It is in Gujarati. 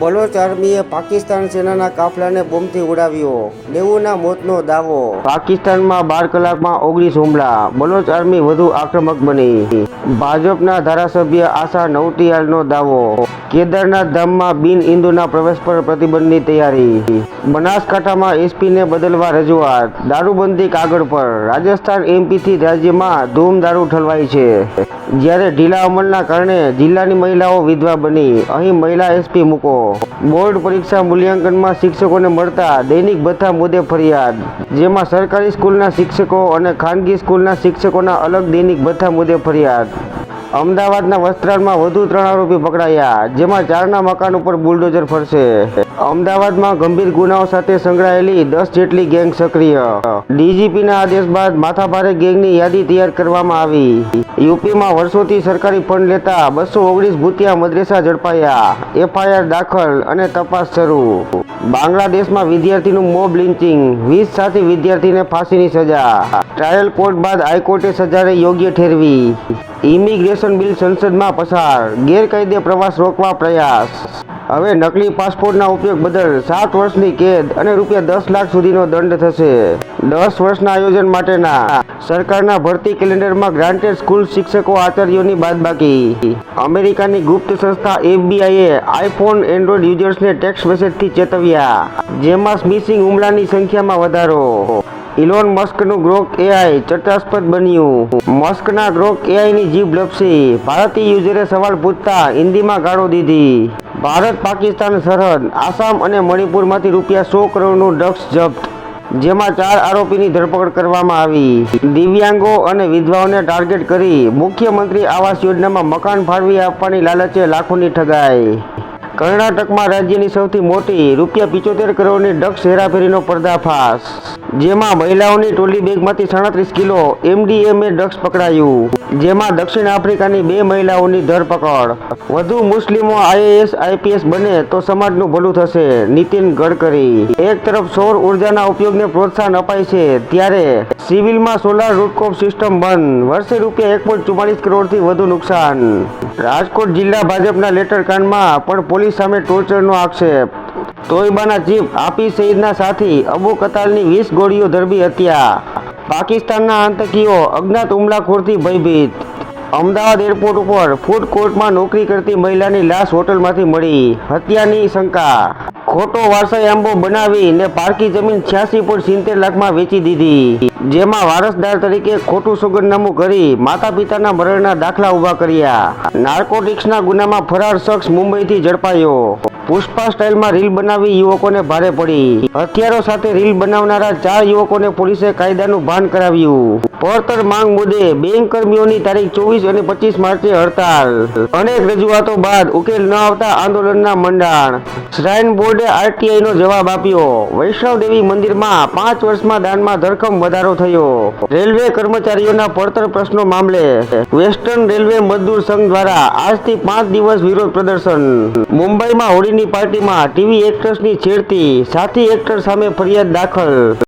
બલોચ આર્મીએ પાકિસ્તાન સેનાના કાફલાને બોમ્બથી ઉડાવ્યો, નેવુંના મોતનો દાવો. પાકિસ્તાનમાં બાર કલાકમાં ઓગણીસ હુમલા, બલોચ આર્મી વધુ આક્રમક બની. ભાજપના ધારાસભ્ય આશા નવટિયાલનો દાવો, કેદારનાથ ધામમાં બિન હિન્દુના પ્રવેશ પર પ્રતિબંધની તૈયારી. બનાસકાંઠામાં એસપીને બદલવા રજૂઆત, દારૂબંધી કાગળ પર, રાજસ્થાન એમપીથી રાજ્યમાં ધૂમ દારૂ ઠલવાઈ છે. જ્યારે ઢીલા અમલના કારણે જિલ્લાની મહિલાઓ વિધવા બની, અહીં મહિલા એસપી મૂકો. બોર્ડ પરીક્ષા મૂલ્યાંકનમાં શિક્ષકોને મળતા દૈનિક ભથ્થા મુદ્દે ફરિયાદ, જેમાં સરકારી સ્કૂલના શિક્ષકો અને ખાનગી સ્કૂલના શિક્ષકોના અલગ દૈનિક ભથ્થા મુદ્દે ફરિયાદ. અમદાવાદના વસ્ત્રાલમાં વધુ ત્રણ આરોપી પકડાયા, જેમાં ચારના મકાન ઉપર બુલડોઝર ફરશે. અમદાવાદમાં ગંભીર ગુનાઓ સાથે સંકળાયેલી દસ જેટલી ગેંગ સક્રિય. ડીજીપીના આદેશ બાદ માથાભારે ગેંગની યાદી તૈયાર કરવામાં આવી. યુપીમાં વર્ષોથી સરકારી ફંડ લેતા બસો ઓગણીસ ભૂતિયા મદ્રેસા ઝડપાયા. એફઆઈઆર દાખલ અને તપાસ શરૂ. બાંગ્લાદેશમાં વિદ્યાર્થીનું મોબ લિન્ચિંગ વીસ સાથી વિદ્યાર્થીને ફાંસીની સજા. ટ્રાયલ કોર્ટ બાદ હાઈકોર્ટે સજાને યોગ્ય ઠેરવી. ઇમિગ્રેશન બિલ સંસદમાં પસાર. ગેરકાયદે પ્રવાસ રોકવા પ્રયાસ. હવે નકલી પાસપોર્ટના ઉપયોગ બદલ સાત વર્ષની કેદ અને રૂપિયા દસ લાખ સુધીનો દંડ થશે. દસ વર્ષના આયોજન માટેના. સરકારના ભરતી કેલેન્ડરમાં ગ્રાન્ટેડ સ્કૂલ શિક્ષકો આચાર્યોની બાદબાકી. અમેરિકાની ગુપ્ત સંસ્થા એફબીઆઈએ આઈફોન એન્ડ્રોઈડ યુઝર્સને ટેક્સ્ટ મેસેજથી ચેતવ્યા. જેમાં સ્મિસિંગ હુમલાની સંખ્યામાં વધારો. ઇલોન મસ્કનું ગ્રોક એઆઈ ચર્ચાસ્પદ બન્યું. મસ્કના ગ્રોક એઆઈની જીભ લપસી. ભારતીય યુઝરે સવાલ પૂછતા હિન્દીમાં ગાળો દીધી. ભારત પાકિસ્તાન સરહદ, આસામ અને મણિપુરમાંથી રૂપિયા સો કરોડનું ડ્રગ્સ જપ્ત, જેમાં ચાર આરોપીની ધરપકડ કરવામાં આવી. દિવ્યાંગો અને વિધવાઓને ટાર્ગેટ કરી મુખ્યમંત્રી આવાસ યોજનામાં મકાન ફાળવી આપવાની લાલચે લાખોની ઠગાઈ. કર્ણાટકમાં રાજ્યની સૌથી મોટી રૂપિયા પિચોતેર કરોડની ડ્રગ્સ હેરાફેરીનો પર્દાફાશ, જેમાં મહિલાઓની ટોલી બેગમાંથી સાડત્રીસ કિલો એમડીએમએ ડ્રગ્સ પકડાયું, જેમાં દક્ષિણ આફ્રિકાની બે મહિલાઓની ધરપકડ. વધુ મુસ્લિમો આઈએએસ, આઈપીએસ બને તો સમાજનું ભલું થશે, નીતિન ગડકરી. એક તરફ સૌર ઉર્જાના ઉપયોગને પ્રોત્સાહન અપાય છે, ત્યારે સિવિલમાં સોલાર રૂટકોપ સિસ્ટમ બંધ, વર્ષે રૂપિયા એક પોઈન્ટ ચુમ્માલીસ કરોડથી વધુ નુકસાન. રાજકોટ જિલ્લા ભાજપના લેટર કાંડમાં પણ પોલીસ સામે ટોર્ચરનો આક્ષેપ. તોયબાના ચીફ આપી સઈદના સાથી અબુ કતાલની વીસ ગોળીઓ ધરબી હત્યા. પાકિસ્તાનના આતંકીઓ અજ્ઞાત હુમલાખોરથી ભયભીત. અમદાવાદ એરપોર્ટ ઉપર ફૂડ કોર્ટમાં નોકરી કરતી મહિલાની લાશ હોટલમાંથી મળી. હત્યાની શંકા ખોટો વારસાઈ આંબો બનાવી ને પારકી જમીન છ્યાસી પોઈન્ટ સિત્તેર લાખમાં વેચી દીધી. જેમાં વારસદાર તરીકે ખોટું સોગંદનામું કરી માતા પિતાના મરણના દાખલા ઊભા કર્યા. નાર્કોટિક્સના ગુનામાં ફરાર શખ્સ મુંબઈથી ઝડપાયો. પુષ્પા સ્ટાઇલમાં રીલ બનાવી યુવકોને ભારે પડી. હથિયારો સાથે રીલ બનાવનારા ચાર યુવકોને પોલીસે કાયદાનું ભાન કરાવ્યું. પડતર માંગ મુદ્દે બેંક કર્મીઓની તારીખ ચોવીસ અને પચીસ માર્ચે હડતાલ. અનેક રજૂઆતો બાદ ઉકેલ ન આવતા આંદોલનના મંડાણ. શ્રાઇન બોર્ડે આરટીઆઈ નો જવાબ આપ્યો. વૈષ્ણવ દેવી મંદિરમાં પાંચ વર્ષમાં દાનમાં ધરખમ વધારો થયો. રેલવે કર્મચારીઓના પડતર પ્રશ્નો મામલે વેસ્ટર્ન રેલવે મજદૂર સંઘ દ્વારા આજથી પાંચ દિવસ વિરોધ પ્રદર્શન. મુંબઈમાં હોળીની પાર્ટીમાં ટીવી એક્ટ્રેસની છેડતી સાથી એક્ટર સામે ફરિયાદ દાખલ